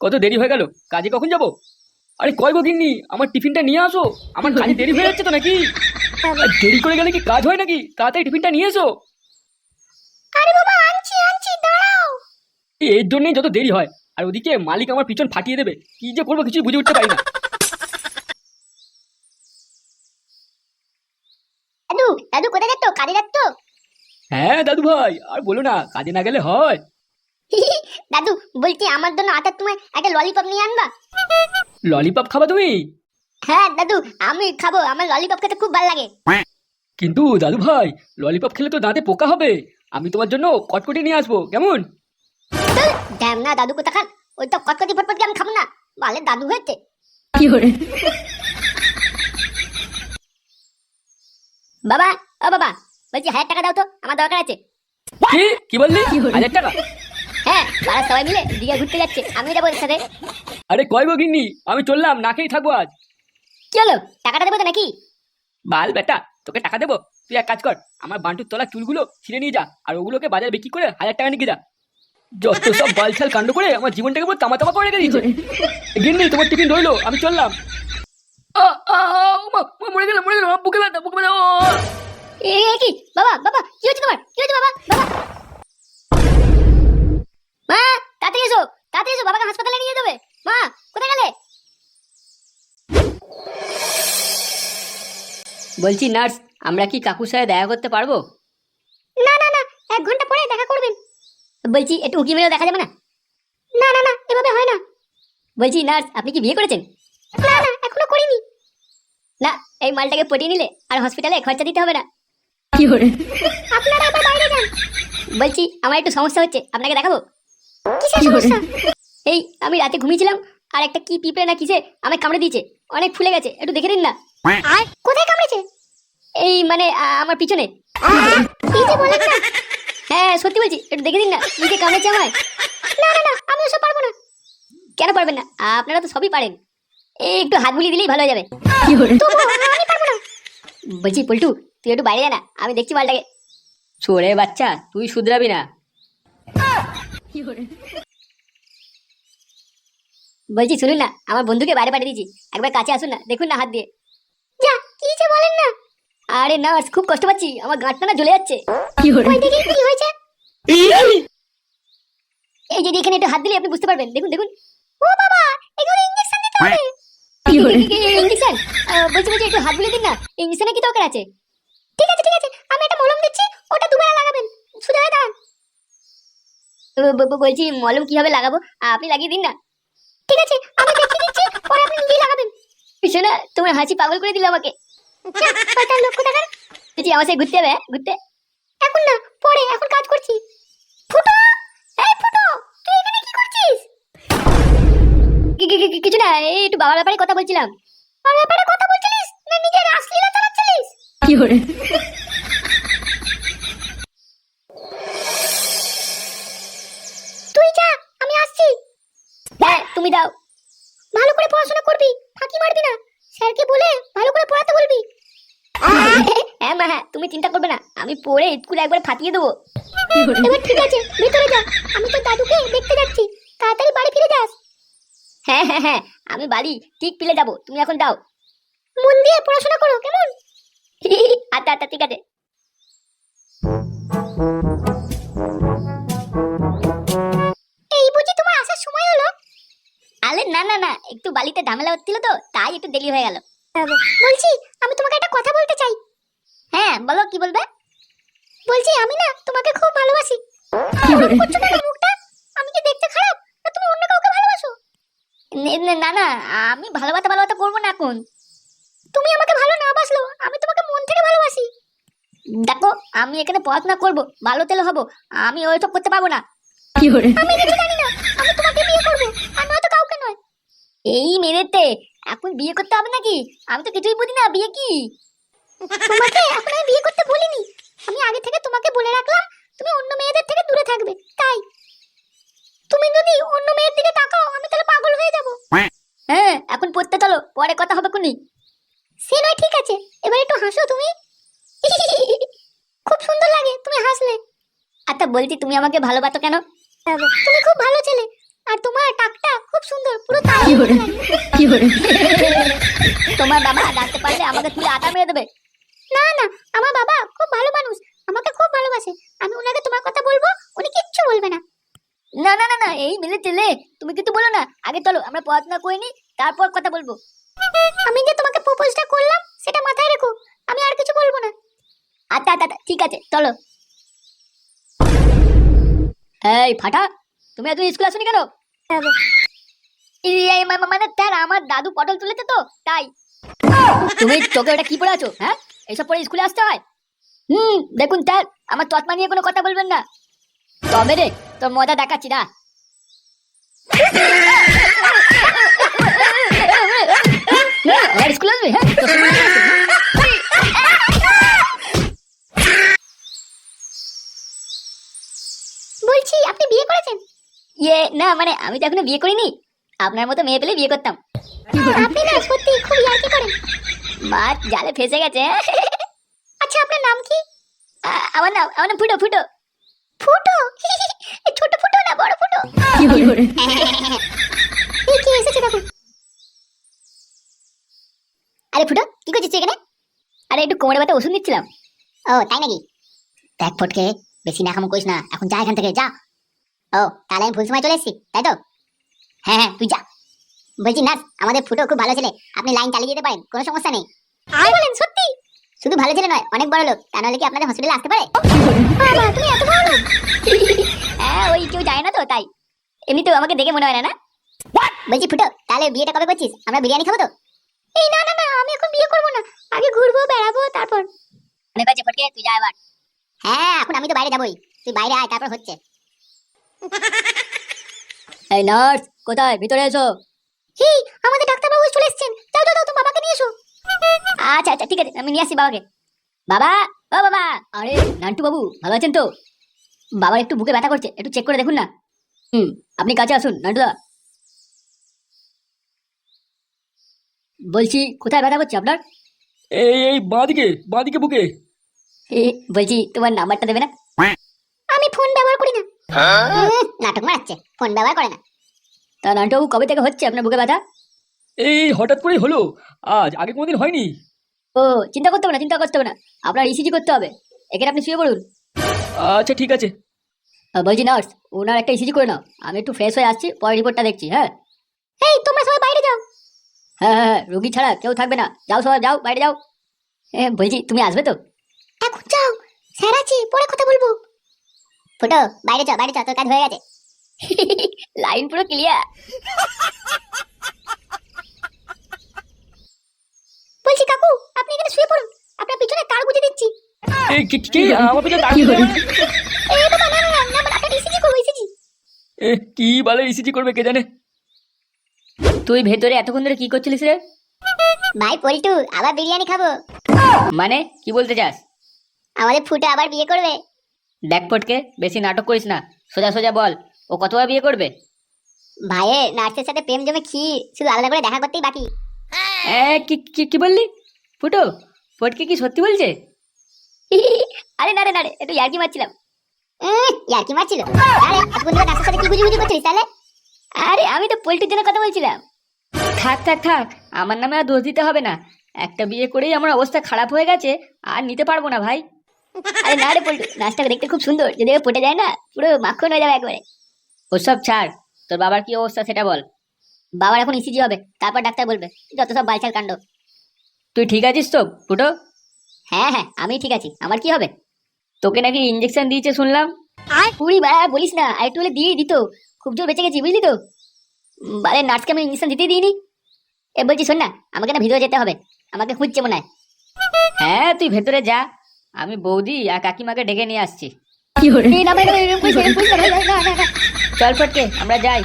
কত দেরি হয়ে গেল? কাজে কখন যাব? আরে কয় গো গিন্নি আমার টিফিনটা নিয়ে আসো। আমার কাজে দেরি হয়ে যাচ্ছে তো নাকি? আর দেরি করে গেলে কি কাজ হয় নাকি? তাড়াতাড়ি টিফিনটা নিয়ে এসো। আরে বাবা আনছি আনছি দাঁড়াও। এর জন্যই যত দেরি হয়। আর ওদিকে মালিক আমার পিছন ফাটিয়ে দেবে। কি যে করব কিছুই বুঝে উঠতে পারি না। দাদু দাদু কোথায় যাচ্ছ? কাজে যাচ্ছ? হ্যাঁ দাদু ভাই আর বলো না কাজে না গেলে হয়। দাদু বলছি আমার জন্য আটার তোমায় একটা ললিপপ নিয়ে আনবা? ললিপপ খাবা তুমি? হ্যাঁ দাদু আমি খাব আমার ললিপপ খেতে খুব ভালো লাগে। কিন্তু দাদু ভাই ললিপপ খেলে তো দাঁতে পোকা হবে। আমি তোমার জন্য কটকটি নিয়ে আসব কেমন? ড্যাম না দাদু কোথা খান ওই তো কটকটি ফটফট আমি খাব না বালে দাদু হয়েছে। বাবা ও বাবা বলছি হাজার টাকা দাও তো আমার দরকার আছে। কি? কি বললি? হাজার টাকা? হ্যাঁ পাড়ার সবাই মিলে দিঘা ঘুরতে যাচ্ছে। আমি যাব ওর সাথে। আরে কয় গিন্নি? আমি চললাম না খেয়েই থাকব আজ। কি হলো? টাকাটা দেবো তো নাকি? বাল বেটা তোকে টাকা দেবো। তুই এক কাজ কর আমার বান্টুর তলা চুলগুলো ছিঁড়ে নিয়ে যা আর ওগুলোকে বাজারে বিক্রি করে হাজার টাকা নিয়ে যা। যত সব বালছাল কাণ্ড করে আমার জীবনটাকে পুরো তামা তামা করে রেখে দিয়েছে। গিন্নি তোমার টিফিন রইল আমি চললাম। মরে গেলাম মরে গেলাম বুকে ব্যথা বুকে ব্যথা এ, কি? বাবা বাবা কি হচ্ছে তোমার? কি হচ্ছে বাবা? বাবা মা তাড়াতাড়ি এসো তাড়াতাড়ি এসো বাবাকে হাসপাতালে নিয়ে যাবে মা কোথায় গেলে? বলছি নার্স আমরা কি কাকুর সাথে দেখা করতে পারব? না না না এক ঘণ্টা পরে দেখা করবেন। বলছি একটু উকি মেরেও দেখা যাবে না? না না না এভাবে হয় না। বলছি নার্স আপনি কি বিয়ে করেছেন? না না এখনও করিনি। না এই মালটাকে পটিয়ে নিলে আর হসপিটালে খরচা দিতে হবে না। আপনারা এবার বাইরে যান। বলছি আমার একটু সমস্যা হচ্ছে আপনাকে দেখাবো? কিসের সমস্যা? এই আমি রাতে ঘুমিয়েছিলাম আর একটা কি পিঁপড়ে না কিসে আমাকে কামড়ে দিয়েছে। অনেক ফুলে গেছে একটু দেখে দিন না। আর কোথায় কামড়েছে? এই মানে আমার পিছনে। কি যে বলেন হ্যাঁ সত্যি বলছি একটু দেখে দিন না যে কামড়েছে আমায়। না না না আমি ওসব পারব না। কেন পারবেন না? আপনারা তো সবই পারেন। এই একটু হাত বুলিয়ে দিলেই ভালো হয়ে যাবে। আমি পারব না। বলছি পল্টু তুই একটু বাইরে যা না আমি দেখছি মালটাকে ছোড়ে বাচ্চা তুই শুধরাবি না। বলছি শুনুন না আমার বন্ধুকে বাইরে পাঠিয়ে দিয়েছি। একবার কাছে আসুন না দেখুন না হাত দিয়ে। যা কি যে বলেন না? আরে না খুব কষ্ট পাচ্ছি আমার গাঁটটা না জ্বলে যাচ্ছে। কি হয়েছে? এই যে এখানে একটু হাত দিলে আপনি বুঝতে পারবেন। দেখুন দেখুন। ও বাবা এগুলো ইঞ্জেকশন দিতে হবে। বলছি বলছি একটু হাত বুলিয়ে দিন না। ইঞ্জেকশনে কি দরকার আছে? ঠিক আছে ঠিক আছে আমি একটা মলম দিচ্ছি ওটা দুবেলা লাগাবেন সুজা হয়ে দাঁড়ান ব- ব- ব- বলছি, মলম কীভাবে লাগাবো? আপনি লাগিয়ে দিন না। ঠিক আছে, আমি দিচ্ছি, পরে আপনি নিজেই লাগাবেন। তোমার হাসি পাগল করে দিল আমাকে। বলছি, আমার সাথে ঘুরতে হবে হ্যাঁ? ঘুরতে? এখন না, পরে, এখন কাজ করছি। ফুটো! এই ফুটো, তুই এখানে কি করছিস? কি- কি- কি- কিছু না একটু বাবার ব্যাপারে কথা বলছিলাম। আর ব্যাপারে কথা বলছিলিস? না, নিজের চালাচ্ছিলিস? তুই তুমি দাও। ভালো করে পড়াশোনা করবি, ফাঁকি মারবি না। স্যারকে বলে ভালো করে পড়াতে বলবি। হ্যাঁ মা হ্যাঁ তুমি চিন্তা করবে না, আমি পড়ে স্কুলে একবার ফাটিয়ে দেবো। এবার ঠিক আছে, ভিতরে যা, আমি তো দাদুকে দেখতে যাচ্ছি, তাড়াতাড়ি বাড়ি ফিরে যাস। হ্যাঁ হ্যাঁ হ্যাঁ আমি বাড়ি ঠিক পিলে যাব, তুমি এখন দাও মন দিয়ে পড়াশোনা করো, কেমন? আচ্ছা আচ্ছা ঠিক আছে। না না না একটু বালিতে ঝামেলা হচ্ছিল তো তাই একটু দেরি হয়ে গেল। বলছি আমি তোমাকে একটা কথা বলতে চাই। হ্যাঁ বলো কি বলবে? বলছি আমি না তোমাকে খুব ভালোবাসি। আমি কি দেখতে খারাপ? না তুমি অন্য কাউকে ভালোবাসো? নে- নে- আমি ভালোবাসা ভালোবাসা করব না এখন। তুমি আমাকে ভালো না বাসলো আমি তোমাকে মন থেকে ভালোবাসি। দেখো আমি এখানে পড়াশোনা করব ভালো তেলে হব আমি ওইসব করতে পারব না। আমি কিছু জানি না আমি তোমাকে বিয়ে করব নয় এই মেরেতে এখন বিয়ে করতে হবে নাকি? আমি তো কিছুই বুঝি না বিয়ে কি? তোমাকে এখন আমি বিয়ে করতে বলিনি। আমি আগে থেকে তোমাকে বলে রাখলাম তুমি অন্য মেয়েদের থেকে দূরে থাকবে তাই। তুমি যদি অন্য মেয়ের দিকে তাকাও আমি তাহলে পাগল হয়ে যাব। হ্যাঁ এখন পড়তে চলো পরে কথা হবে কোনি সে নয় ঠিক আছে এবার একটু হাসো তুমি। খুব সুন্দর লাগে তুমি হাসলে। আচ্ছা বলছি তুমি আমাকে ভালোবাসো কেন? তুমি খুব ভালো ছেলে আর তোমার টাকটা খুব সুন্দর। তোমার বাবা ডাকতে পারলে আমাকে তুলে আটা মেরে দেবে। না না আমার বাবা খুব ভালো মানুষ। আমাকে খুব ভালোবাসে। আমি ওনাকে তোমার কথা বলব উনি কিচ্ছু বলবে না। না না না না এই মিলে তেলে তুমি কিন্তু বলো না। আগে চলো আমরা পড়াশোনা করে নি তারপর কথা বলব। আমি যে তোমাকে প্রপোজটা করলাম সেটা মাথায় রেখো। আমি আর কিছু বলব না। আচ্ছা আচ্ছা আচ্ছা, ঠিক আছে চলো। এই ফাটা তুমি এত স্কুল আসনি কেন? এই, মানে স্যার আমার দাদু পটল তুলেছে তো তাই। তুমি চোখে ওটা কি পড়ে আছো হ্যাঁ? এইসব পরে স্কুলে আসতে হয়? হুম দেখুন স্যার আমার তৎমা নিয়ে কোনো কথা বলবেন না। তবে রে তোর মজা দেখাচ্ছি না হ্যাঁ? তোর হ্যাঁ? বলছি আপনি বিয়ে করেছেন? ইয়ে না মানে আমি তো এখনও বিয়ে করিনি। আপনার মতো মেয়ে পেলে বিয়ে করতাম। আপনি না সত্যি খুব ইয়ার্কি করেন। জালে ফেসে গেছে? আচ্ছা আপনার নাম কি? আমার নাম আমার নাম ফুটো ফুটো। ফুটো? ছোট ফুটো না বড় ফুটো? এই কি এসেছে দেখো। আরে ফুটো কি করছিস এখানে? আরে একটু কোমরে ব্যথা ওষুধ নিচ্ছিলাম। ও তাই নাকি? দেখ ফটকে বেশি নাকামো করিস না। এখন যা এখান থেকে যা। ও তাহলে আমি ভুল সময় চলে এসেছি তাই তো? হ্যাঁ হ্যাঁ তুই যা। বলছি নার্স আমাদের ফুটো খুব ভালো ছেলে। আপনি লাইন চালিয়ে দিতে পারেন কোনো সমস্যা নেই। আর বলেন সত্যি। শুধু ভালো ছেলে নয় অনেক বড় লোক। তা নাহলে কি আপনাদের হসপিটালে আসতে পারে? বাবা তুমি এত বড় লোক। হ্যাঁ ওই কেউ যায় না তো তাই। এমনিতেও আমাকে দেখে মনে হয় না না? বলছি ফুটো তাহলে বিয়েটা কবে করছিস? আমরা বিরিয়ানি খাব তো? এই না না না আমি এখন বিয়ে করব না। আগে ঘুরবো বেড়াবো তারপর। অনেক আছে ফটকে তুই যা এবার। হ্যাঁ এখন আমি তো বাইরে যাবোই। তুই বাইরে আয় তারপর হচ্ছে। এই নার্স কোথায়? ভিতরে এসো। হি আমাদের ডাক্তারবাবু চলে এসেছেন। যাও যাও তো বাবাকে নিয়ে এসো। আচ্ছা আচ্ছা ঠিক আছে আমি নিয়ে আসি বাবাকে। বাবা ও বাবা আরে নান্টু বাবু ভালো আছেন তো? বাবার একটু বুকে ব্যথা করছে একটু চেক করে দেখুন না। হুম আপনি কাছে আসুন নান্টুদা। বলছি কোথায় ব্যথা করছে আপনার? এই এই বাঁদিকে বাঁদিকে বুকে। বলছি তোমার নাম্বারটা দেবে না? আমি ফোন ব্যবহার করি না। উম, নাটক মারাচ্ছে ফোন ব্যবহার করে না। তা বাবু কবে থেকে হচ্ছে আপনার বুকে ব্যথা? এই হঠাৎ করেই হলো। আজ আগে কোনোদিন হয়নি। ও চিন্তা করতে হবে না চিন্তা করতে হবে না। আপনার ইসিজি করতে হবে। এখানে আপনি শুয়ে পড়ুন। আচ্ছা ঠিক আছে। বলছি নার্স ওনার একটা ইসিজি করে নাও। আমি একটু ফ্রেশ হয়ে আসছি পরে রিপোর্টটা দেখছি হ্যাঁ? এই তোমরা সবাই বাইরে যাও। হ্যাঁ হ্যাঁ হ্যাঁ, রুগী ছাড়া কেউ থাকবে না। যাও সবাই যাও বাইরে যাও। এ, বলছি তুমি আসবে তো? এখন যাও। স্যার আছে পরে কথা বলব। ফুটো বাইরে যাও বাইরে যাও তোর কাজ হয়ে গেছে। লাইন পুরো ক্লিয়ার বলছি কাকু আপনি এখানে শুয়ে পড়ুন। আপনার পিছনে তার গুজে দিচ্ছি। এই কি কি আমার পিছনে দাঁড়িয়ে এই বাবা না না না না আপনার ইসিজি করব ইসিজি এ কি বলে ইসিজি করবে কে জানে? তুই ভেতরে এতক্ষণ ধরে কি করছিলিস রে? ভাই পল্টু আবার বিরিয়ানি খাব। মানে কি বলতে চাস? আমাদের ফুটো আবার বিয়ে করবে। দেখ পটকে বেশি নাটক করিস না। সোজা সোজা বল। ও কতবার বিয়ে করবে? ভাইয়ের নার্সের সাথে প্রেম জমে ক্ষীর শুধু আলাদা করে দেখা করতেই বাকি। এ, কি কি কি বললি? ফুটো ফটকে কি সত্যি বলছে? আরে না রে না রে একটু ইয়ার্কি মারছিলাম। উম, ইয়ার কি মারছিল? আরে এতক্ষণ ধরে নার্সের সাথে কি বুঝি করছিস তাহলে? আরে আমি তো পোল্ট্রির জন্য কথা বলছিলাম। থাক থাক থাক আমার নামে আর দোষ দিতে হবে না। একটা বিয়ে করেই আমার অবস্থা খারাপ হয়ে গেছে আর নিতে পারব না ভাই। আরে না রে পল্টু নাচটা দেখতে খুব সুন্দর। যদি ও পটে যায় না পুরো মাখন হয়ে যাবে একবারে। ওসব ছাড় তোর বাবার কি অবস্থা সেটা বল। বাবার এখন ইসিজি হবে তারপর ডাক্তার বলবে যত সব বালছাল কাণ্ড। তুই ঠিক আছিস তো ফুটো? হ্যাঁ হ্যাঁ আমি ঠিক আছি আমার কি হবে? তোকে নাকি ইঞ্জেকশন দিয়েছে শুনলাম। আর পুরি বা বলিস না আর একটু হলে দিয়ে দিত। খুব জোর বেঁচে গেছি বুঝলি তো? বারে নার্সকে আমি ইঞ্জেকশন দিতে দিইনি। এ বলছি শোন না আমাকে না ভিতরে যেতে হবে আমাকে খুঁজছে মনে হয়। হ্যাঁ তুই ভেতরে যা। আমি বৌদি আর কাকিমাকে ডেকে নিয়ে আসছি। চল ফটকে আমরা যাই।